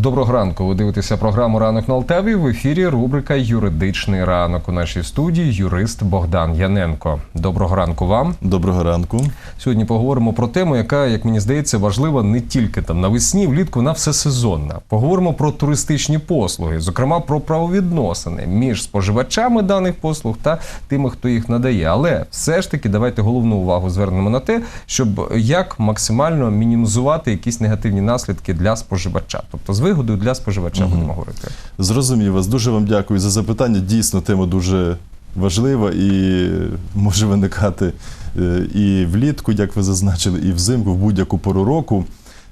Доброго ранку. Ви дивитеся програму Ранок на Алтаві. В ефірі рубрика Юридичний ранок. У нашій студії юрист Богдан Яненко. Доброго ранку вам. Доброго ранку. Сьогодні поговоримо про тему, яка, як мені здається, важлива не тільки там навесні, влітку, вона всесезонна. Поговоримо про туристичні послуги, зокрема про правовідносини між споживачами даних послуг та тими, хто їх надає. Але все ж таки давайте головну увагу звернемо на те, щоб як максимально мінімізувати якісь негативні наслідки для споживача, тобто з вигодою для споживача будемо говорити. Зрозумів вас. Дуже вам дякую за запитання. Дійсно, тема дуже важлива і може виникати е, і влітку, як ви зазначили, і взимку, в будь-яку пору року.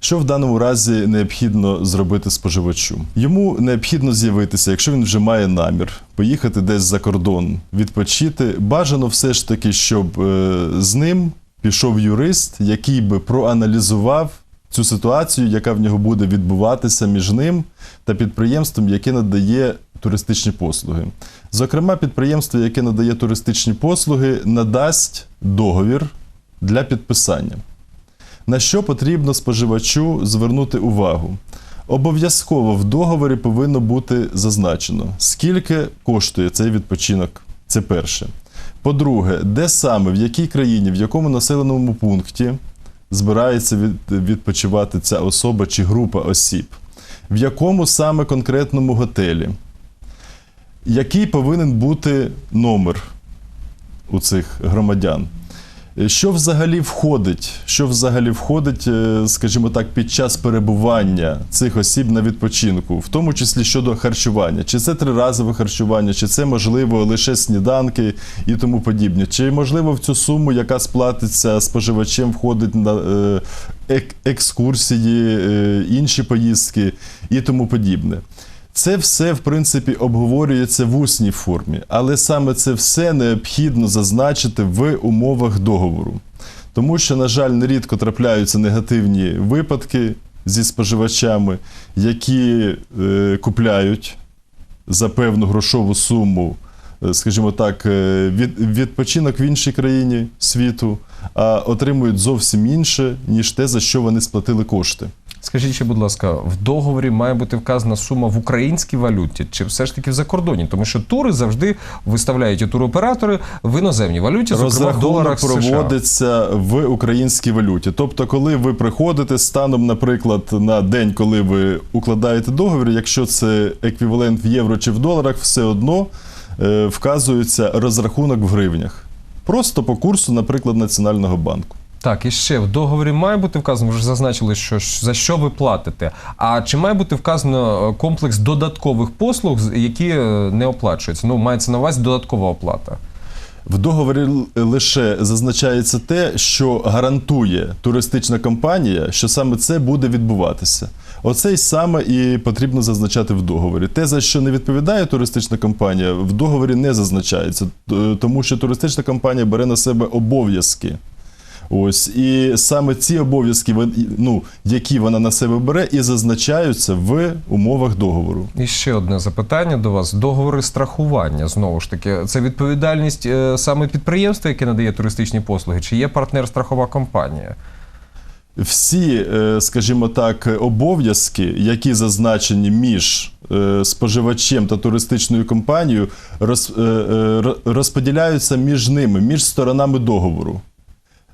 Що в даному разі необхідно зробити споживачу? Йому необхідно з'явитися, якщо він вже має намір, поїхати десь за кордон, відпочити. Бажано все ж таки, щоб е, з ним пішов юрист, який би проаналізував цю ситуацію, яка в нього буде відбуватися між ним та підприємством, яке надає туристичні послуги. Зокрема, підприємство, яке надає туристичні послуги, надасть договір для підписання. На що потрібно споживачу звернути увагу? Обов'язково в договорі повинно бути зазначено, скільки коштує цей відпочинок. Це перше. По-друге, де саме, в якій країні, в якому населеному пункті збирається відпочивати ця особа чи група осіб, в якому саме конкретному готелі, який повинен бути номер у цих громадян. Що взагалі входить? Що взагалі входить, е, скажімо так, під час перебування цих осіб на відпочинку, в тому числі щодо харчування? Чи це триразове харчування, чи це можливо лише сніданки і тому подібне? Чи можливо в цю суму, яка сплатиться споживачем, входить на е, екскурсії, е, інші поїздки і тому подібне? Це все, в принципі, обговорюється в усній формі, але саме це все необхідно зазначити в умовах договору. Тому що, на жаль, нерідко трапляються негативні випадки зі споживачами, які е, купляють за певну грошову суму, е, скажімо так, е, від, відпочинок в іншій країні світу, а отримують зовсім інше, ніж те, за що вони сплатили кошти. Скажіть, ще, будь ласка, в договорі має бути вказана сума в українській валюті чи все ж таки в закордонні? Тому що тури завжди виставляють і туроператори в іноземній валюті, зокрема в доларах США. проводиться в українській валюті. Тобто, коли ви приходите станом, наприклад, на день, коли ви укладаєте договір, якщо це еквівалент в євро чи в доларах, все одно е, вказується розрахунок в гривнях. Просто по курсу, наприклад, Національного банку. Так, і ще в договорі має бути вказано, вже зазначили, що за що ви платите. А чи має бути вказано е, комплекс додаткових послуг, які е, не оплачуються? Ну, мається на увазі додаткова оплата. В договорі лише зазначається те, що гарантує туристична компанія, що саме це буде відбуватися. Оце й саме і потрібно зазначати в договорі. Те, за що не відповідає туристична компанія, в договорі не зазначається, тому що туристична компанія бере на себе обов'язки. Ось і саме ці обов'язки, ну, які вона на себе бере, і зазначаються в умовах договору. І ще одне запитання до вас: договори страхування. Знову ж таки, це відповідальність е, саме підприємства, яке надає туристичні послуги, чи є партнер страхова компанія? Всі, е, скажімо так, обов'язки, які зазначені між е, споживачем та туристичною компанією, роз- ро- розподіляються між ними, між сторонами договору.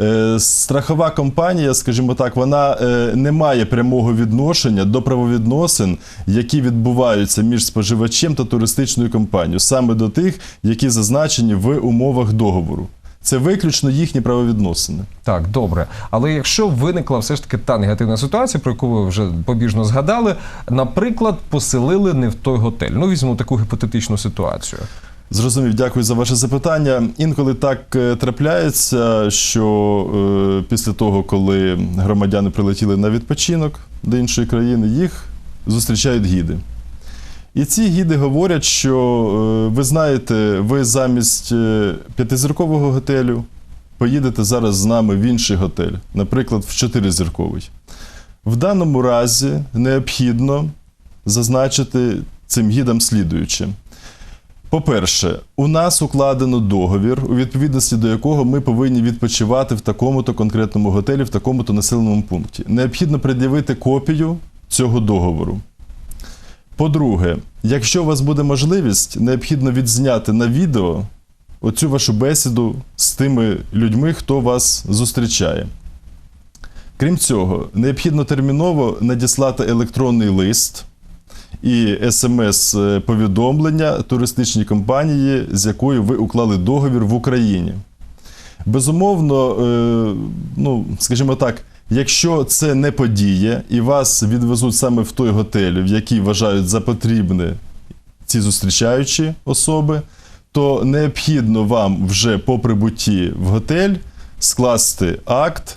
Е, Страхова компанія, скажімо так, вона е, не має прямого відношення до правовідносин, які відбуваються між споживачем та туристичною компанією, саме до тих, які зазначені в умовах договору. Це виключно їхні правовідносини. Так, добре. Але якщо виникла все ж таки та негативна ситуація, про яку ви вже побіжно згадали, наприклад, поселили не в той готель. Ну, візьмемо таку гіпотетичну ситуацію. Зрозумів, дякую за ваше запитання. Інколи так е, трапляється, що е, після того, коли громадяни прилетіли на відпочинок до іншої країни, їх зустрічають гіди. І ці гіди говорять, що е, ви знаєте, ви замість п'ятизіркового готелю поїдете зараз з нами в інший готель, наприклад, в чотиризірковий. В даному разі необхідно зазначити цим гідам слідуюче. По-перше, у нас укладено договір, у відповідності до якого ми повинні відпочивати в такому-то конкретному готелі, в такому-то населеному пункті. Необхідно пред'явити копію цього договору. По-друге, якщо у вас буде можливість, необхідно відзняти на відео оцю вашу бесіду з тими людьми, хто вас зустрічає. Крім цього, необхідно терміново надіслати електронний лист і смс-повідомлення туристичній компанії, з якою ви уклали договір в Україні. Безумовно, е, ну, скажімо так, якщо це не подія і вас відвезуть саме в той готель, в який вважають за потрібне ці зустрічаючі особи, то необхідно вам вже по прибутті в готель скласти акт,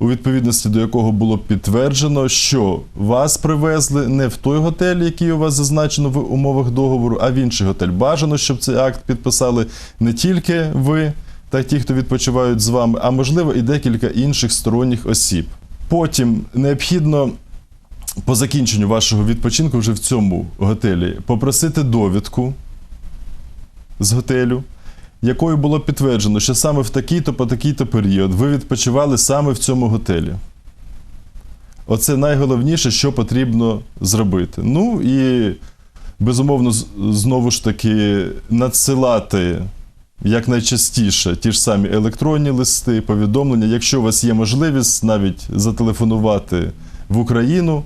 у відповідності до якого було підтверджено, що вас привезли не в той готель, який у вас зазначено в умовах договору, а в інший готель. Бажано, щоб цей акт підписали не тільки ви та ті, хто відпочивають з вами, а можливо і декілька інших сторонніх осіб. Потім необхідно по закінченню вашого відпочинку вже в цьому готелі попросити довідку з готелю, якою було підтверджено, що саме в такий-то по такий-то період ви відпочивали саме в цьому готелі. Оце найголовніше, що потрібно зробити. Ну і безумовно, знову ж таки, надсилати якнайчастіше ті ж самі електронні листи, повідомлення, якщо у вас є можливість навіть зателефонувати в Україну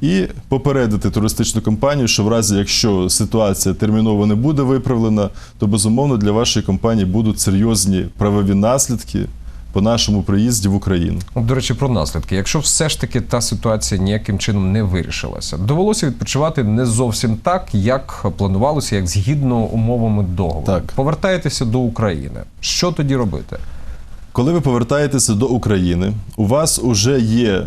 і попередити туристичну компанію, що в разі, якщо ситуація терміново не буде виправлена, то безумовно для вашої компанії будуть серйозні правові наслідки по нашому приїзді в Україну. До речі, про наслідки. Якщо все ж таки та ситуація ніяким чином не вирішилася, довелося відпочивати не зовсім так, як планувалося, як згідно умовами договору. Так. Повертаєтеся до України. Що тоді робити? Коли ви повертаєтеся до України, у вас вже є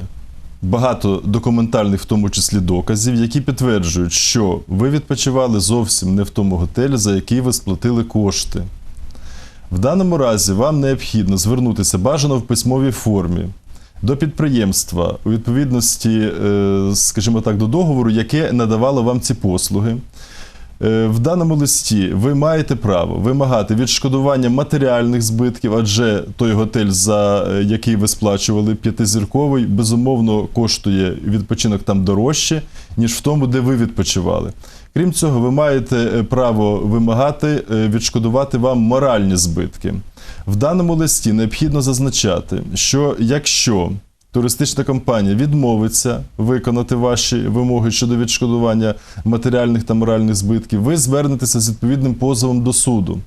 багато документальних, в тому числі доказів, які підтверджують, що ви відпочивали зовсім не в тому готелі, за який ви сплатили кошти. В даному разі вам необхідно звернутися бажано в письмовій формі до підприємства у відповідності, е, скажімо так, до договору, яке надавало вам ці послуги. Е, В даному листі ви маєте право вимагати відшкодування матеріальних збитків, адже той готель, за е, який ви сплачували п'ятизірковий, безумовно коштує відпочинок там дорожче, ніж в тому, де ви відпочивали. Крім цього, ви маєте е, право вимагати відшкодувати вам моральні збитки. В даному листі необхідно зазначати, що якщо туристична компанія відмовиться виконати ваші вимоги щодо відшкодування матеріальних та моральних збитків, ви звернетеся з відповідним позовом до суду.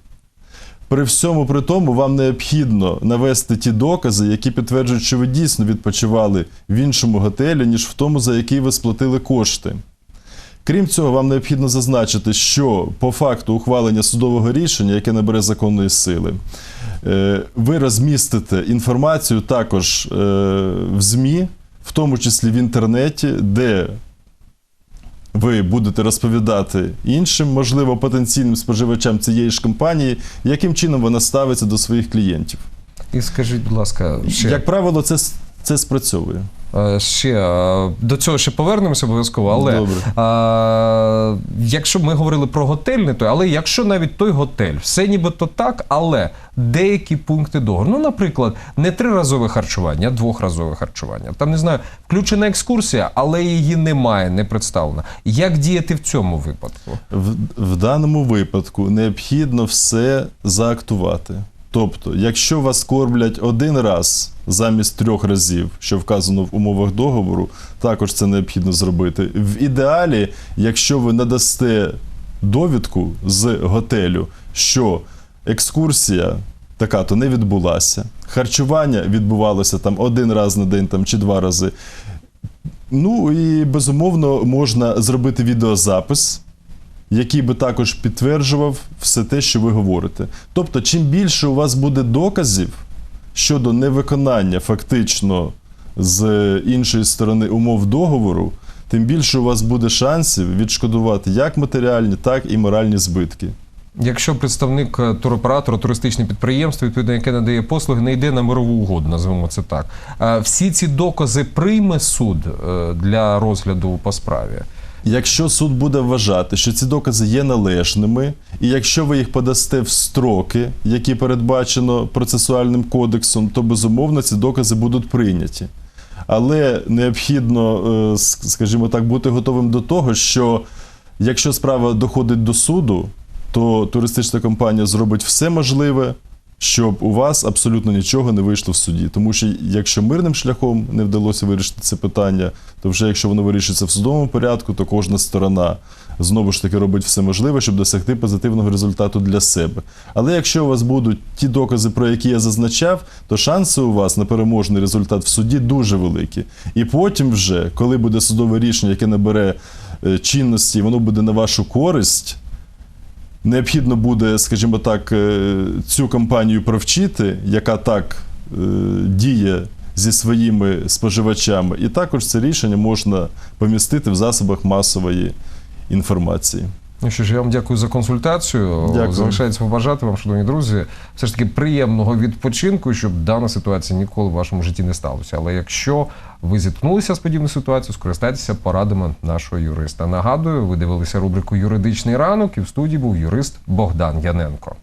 При всьому при тому вам необхідно навести ті докази, які підтверджують, що ви дійсно відпочивали в іншому готелі, ніж в тому, за який ви сплатили кошти. Крім цього, вам необхідно зазначити, що по факту ухвалення судового рішення, яке набере законної сили, ви розмістите інформацію також е, в ЗМІ, в тому числі в інтернеті, де ви будете розповідати іншим, можливо, потенційним споживачам цієї ж компанії, яким чином вона ставиться до своїх клієнтів. І скажіть, будь ласка, ще, Як правило, це, це спрацьовує. е, ще е, до цього ще повернемося обов'язково, але Добре. А, якщо ми говорили про готель, не той, але якщо навіть той готель, все нібито так, але деякі пункти договору. Ну, наприклад, не триразове харчування, а двохразове харчування. Там не знаю, включена екскурсія, але її немає, не представлена. Як діяти в цьому випадку? В, в даному випадку необхідно все заактувати. Тобто, якщо вас кормлять один раз замість трьох разів, що вказано в умовах договору, також це необхідно зробити. В ідеалі, якщо ви надасте довідку з готелю, що екскурсія така то не відбулася, харчування відбувалося там один раз на день там, чи два рази. Ну і безумовно можна зробити відеозапис який би також підтверджував все те, що ви говорите. Тобто, чим більше у вас буде доказів щодо невиконання фактично з іншої сторони умов договору, тим більше у вас буде шансів відшкодувати як матеріальні, так і моральні збитки. Якщо представник е, туроператора, туристичне підприємство, відповідно, яке надає послуги, не йде на мирову угоду, називаємо це так. е, Всі ці докази прийме суд е, для розгляду по справі. Якщо суд буде вважати, що ці докази є належними, і якщо ви їх подасте в строки, які передбачено процесуальним кодексом, то безумовно ці докази будуть прийняті. Але необхідно, е, скажімо так, бути готовим до того, що Якщо справа доходить до суду, то туристична компанія зробить все можливе, щоб у вас абсолютно нічого не вийшло в суді. Тому що якщо мирним шляхом не вдалося вирішити це питання, то вже якщо воно вирішиться в судовому порядку, то кожна сторона знову ж таки робить все можливе, щоб досягти позитивного результату для себе. Але якщо у вас будуть ті докази, про які я зазначав, то шанси у вас на переможний результат в суді дуже великі. І потім, вже, коли буде судове рішення, яке набере е, чинності, воно буде на вашу користь. Необхідно буде, скажімо так, е, цю компанію провчити, яка так е, діє зі своїми споживачами, і також це рішення можна помістити в засобах масової інформації. Ну що ж, я вам дякую за консультацію. Дякую. Залишається побажати вам, шановні друзі, все ж таки приємного відпочинку, щоб дана ситуація ніколи в вашому житті не сталося. Але якщо ви зіткнулися з подібною ситуацією, скористайтеся порадами нашого юриста. Нагадую, ви дивилися рубрику Юридичний ранок, і в студії був юрист Богдан Яненко.